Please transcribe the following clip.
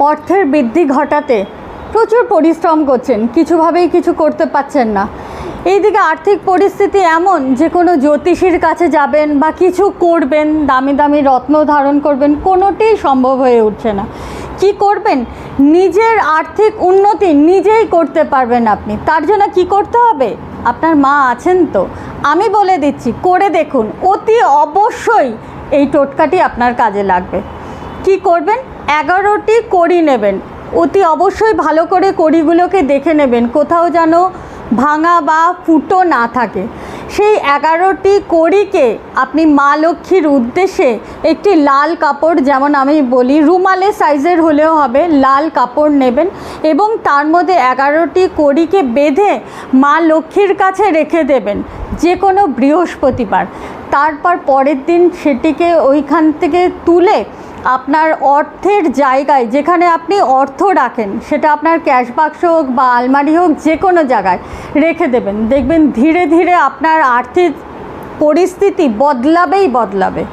অর্থের বৃদ্ধি ঘটাতে প্রচুর পরিশ্রম করছেন। কিছুভাবেই কিছু করতে পারছেন না। এইদিকে আর্থিক পরিস্থিতি এমন যে কোনো জ্যোতিষীর কাছে যাবেন বা কিছু করবেন, দামি দামি রত্ন ধারণ করবেন কোনোটিই সম্ভব হয়ে উঠছে না। কি করবেন? নিজের আর্থিক উন্নতি নিজেই করতে পারবেন আপনি। তার জন্য কি করতে হবে? আপনার মা আছেন তো। আমি বলে দিচ্ছি, করে দেখুন। অতি অবশ্যই এই টোটকাটি আপনার কাজে লাগবে। কি করবেন? এগারোটি কড়ি নেবেন। অতি অবশ্যই ভালো করে কড়িগুলোকে দেখে নেবেন, কোথাও যেন ভাঙা বা ফুটো না থাকে। সেই এগারোটি কড়িকে আপনি মা লক্ষ্মীর উদ্দেশ্যে একটি লাল কাপড়, যেমন আমি বলি রুমালের সাইজের হলেও হবে, লাল কাপড় নেবেন এবং তার মধ্যে এগারোটি কড়িকে বেঁধে মা লক্ষ্মীর কাছে রেখে দেবেন, যে কোনো বৃহস্পতিবার। তারপর পরের দিন সেটিকে ওইখান থেকে তুলে আপনার অর্থের জায়গায় যেখানে আপনি অর্থ রাখেন, সেটা আপনার ক্যাশ বাক্স হোক বা আলমারি হোক, যে কোনো জায়গায় রেখে দেবেন। দেখবেন ধীরে ধীরে আপনার আর্থিক পরিস্থিতি বদলাবেই বদলাবে।